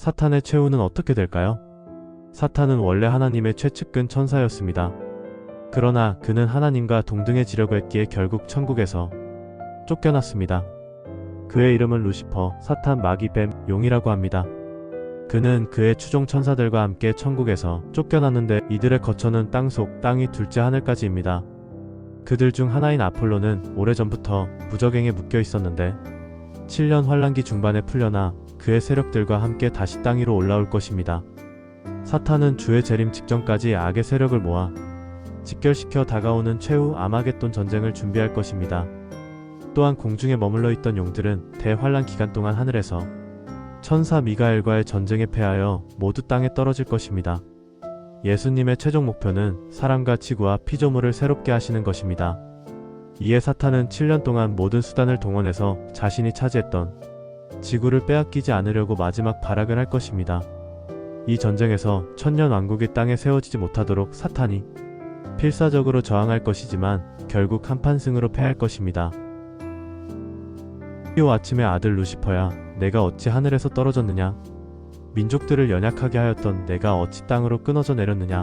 사탄의 최후는 어떻게 될까요? 사탄은 원래 하나님의 최측근 천사였습니다. 그러나 그는 하나님과 동등해지려고 했기에 결국 천국에서 쫓겨났습니다. 그의 이름은 루시퍼, 사탄, 마귀, 뱀, 용이라고 합니다. 그는 그의 추종 천사들과 함께 천국에서 쫓겨났는데 이들의 거처는 땅속, 땅이 둘째 하늘까지입니다. 그들 중 하나인 아폴로는 오래전부터 무적행에 묶여 있었는데 7년 환란기 중반에 풀려나 그의 세력들과 함께 다시 땅 위로 올라올 것입니다. 사탄은 주의 재림 직전까지 악의 세력을 모아 직결시켜 다가오는 최후 아마겟돈 전쟁을 준비할 것입니다. 또한 공중에 머물러 있던 용들은 대환란 기간 동안 하늘에서 천사 미가엘과의 전쟁에 패하여 모두 땅에 떨어질 것입니다. 예수님의 최종 목표는 사람과 지구와 피조물을 새롭게 하시는 것입니다. 이에 사탄은 7년 동안 모든 수단을 동원해서 자신이 차지했던 지구를 빼앗기지 않으려고 마지막 발악을 할 것입니다. 이 전쟁에서 천년 왕국이 땅에 세워지지 못하도록 사탄이 필사적으로 저항할 것이지만 결국 한판 승으로 패할 것입니다. 이 아침에 아들 루시퍼야 내가 어찌 하늘에서 떨어졌느냐 민족들을 연약하게 하였던 내가 어찌 땅으로 끊어져 내렸느냐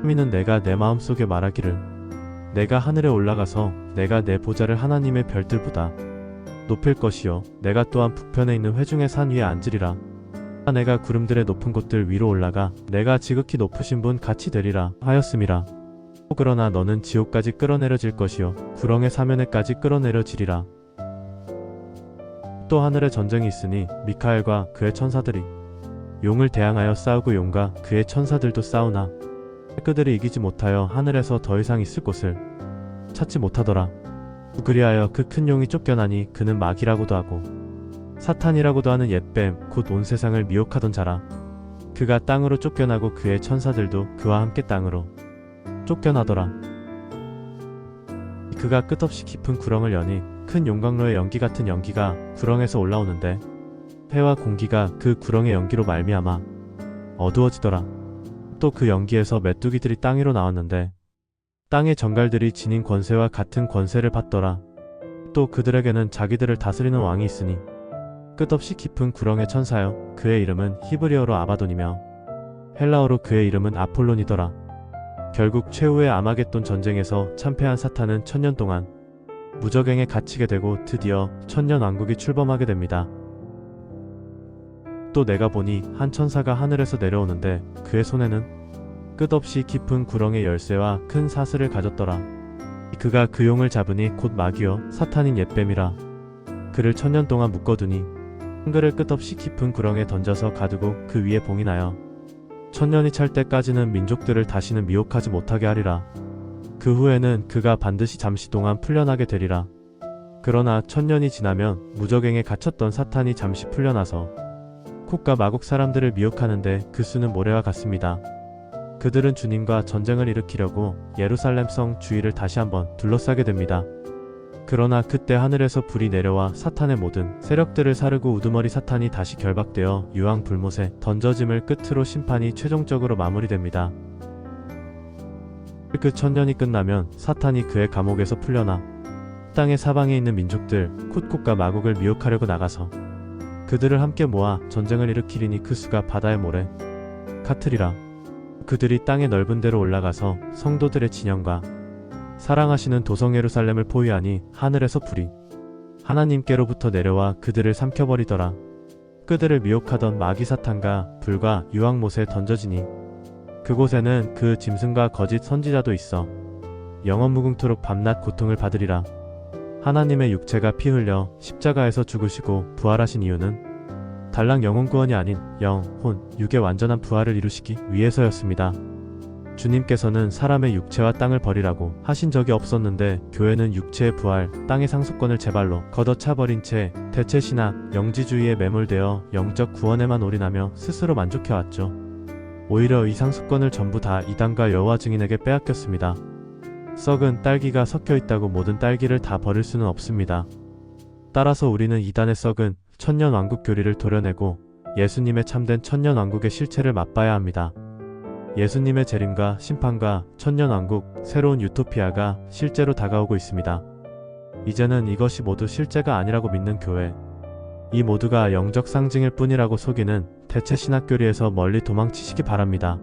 하미는 내가 내 마음속에 말하기를 내가 하늘에 올라가서 내가 내 보좌를 하나님의 별들보다 높일 것이요. 내가 또한 북편에 있는 회중의 산 위에 앉으리라. 내가 구름들의 높은 곳들 위로 올라가 내가 지극히 높으신 분 같이 되리라 하였음이라. 그러나 너는 지옥까지 끌어내려질 것이요. 구렁의 사면에까지 끌어내려지리라. 또 하늘에 전쟁이 있으니 미카엘과 그의 천사들이 용을 대항하여 싸우고 용과 그의 천사들도 싸우나. 그들이 이기지 못하여 하늘에서 더 이상 있을 곳을 찾지 못하더라. 그리하여 그 큰 용이 쫓겨나니 그는 마귀라고도 하고 사탄이라고도 하는 옛뱀 곧 온 세상을 미혹하던 자라. 그가 땅으로 쫓겨나고 그의 천사들도 그와 함께 땅으로 쫓겨나더라. 그가 끝없이 깊은 구렁을 여니 큰 용광로의 연기 같은 연기가 구렁에서 올라오는데 해와 공기가 그 구렁의 연기로 말미암아 어두워지더라. 또 그 연기에서 메뚜기들이 땅 위로 나왔는데 땅의 정갈들이 지닌 권세와 같은 권세를 받더라. 또 그들에게는 자기들을 다스리는 왕이 있으니 끝없이 깊은 구렁의 천사여 그의 이름은 히브리어로 아바돈이며 헬라어로 그의 이름은 아폴론이더라. 결국 최후의 아마겟돈 전쟁에서 참패한 사탄은 천년 동안 무적행에 갇히게 되고 드디어 천년 왕국이 출범하게 됩니다. 또 내가 보니 한 천사가 하늘에서 내려오는데 그의 손에는 끝없이 깊은 구렁의 열쇠와 큰 사슬을 가졌더라. 그가 그 용을 잡으니 곧 마귀여 사탄인 옛뱀이라. 그를 천년 동안 묶어두니 한글을 끝없이 깊은 구렁에 던져서 가두고 그 위에 봉인하여 천년이 찰 때까지는 민족들을 다시는 미혹하지 못하게 하리라. 그 후에는 그가 반드시 잠시 동안 풀려나게 되리라. 그러나 천년이 지나면 무적행에 갇혔던 사탄이 잠시 풀려나서 콧과 마곡 사람들을 미혹하는데 그 수는 모래와 같습니다. 그들은 주님과 전쟁을 일으키려고 예루살렘 성 주위를 다시 한번 둘러싸게 됩니다. 그러나 그때 하늘에서 불이 내려와 사탄의 모든 세력들을 사르고 우두머리 사탄이 다시 결박되어 유황 불못에 던져짐을 끝으로 심판이 최종적으로 마무리됩니다. 그 천년이 끝나면 사탄이 그의 감옥에서 풀려나 땅의 사방에 있는 민족들 콧콧과 마곡을 미혹하려고 나가서 그들을 함께 모아 전쟁을 일으키리니 그 수가 바다의 모래 카트리라 그들이 땅의 넓은 데로 올라가서 성도들의 진영과 사랑하시는 도성 예루살렘을 포위하니 하늘에서 불이 하나님께로부터 내려와 그들을 삼켜버리더라. 그들을 미혹하던 마귀 사탄과 불과 유황못에 던져지니 그곳에는 그 짐승과 거짓 선지자도 있어 영원 무궁토록 밤낮 고통을 받으리라. 하나님의 육체가 피 흘려 십자가에서 죽으시고 부활하신 이유는 달랑 영혼 구원이 아닌 영, 혼, 육의 완전한 부활을 이루시기 위해서였습니다. 주님께서는 사람의 육체와 땅을 버리라고 하신 적이 없었는데 교회는 육체의 부활, 땅의 상속권을 제발로 걷어차버린 채 대체 신학, 영지주의에 매몰되어 영적 구원에만 올인하며 스스로 만족해왔죠. 오히려 이 상속권을 전부 다 이단과 여호와 증인에게 빼앗겼습니다. 썩은 딸기가 섞여 있다고 모든 딸기를 다 버릴 수는 없습니다. 따라서 우리는 이단의 썩은 천년 왕국 교리를 도려내고 예수님의 참된 천년 왕국의 실체를 맛봐야 합니다. 예수님의 재림과 심판과 천년 왕국, 새로운 유토피아가 실제로 다가오고 있습니다. 이제는 이것이 모두 실제가 아니라고 믿는 교회, 이 모두가 영적 상징일 뿐이라고 속이는 대체 신학교리에서 멀리 도망치시기 바랍니다.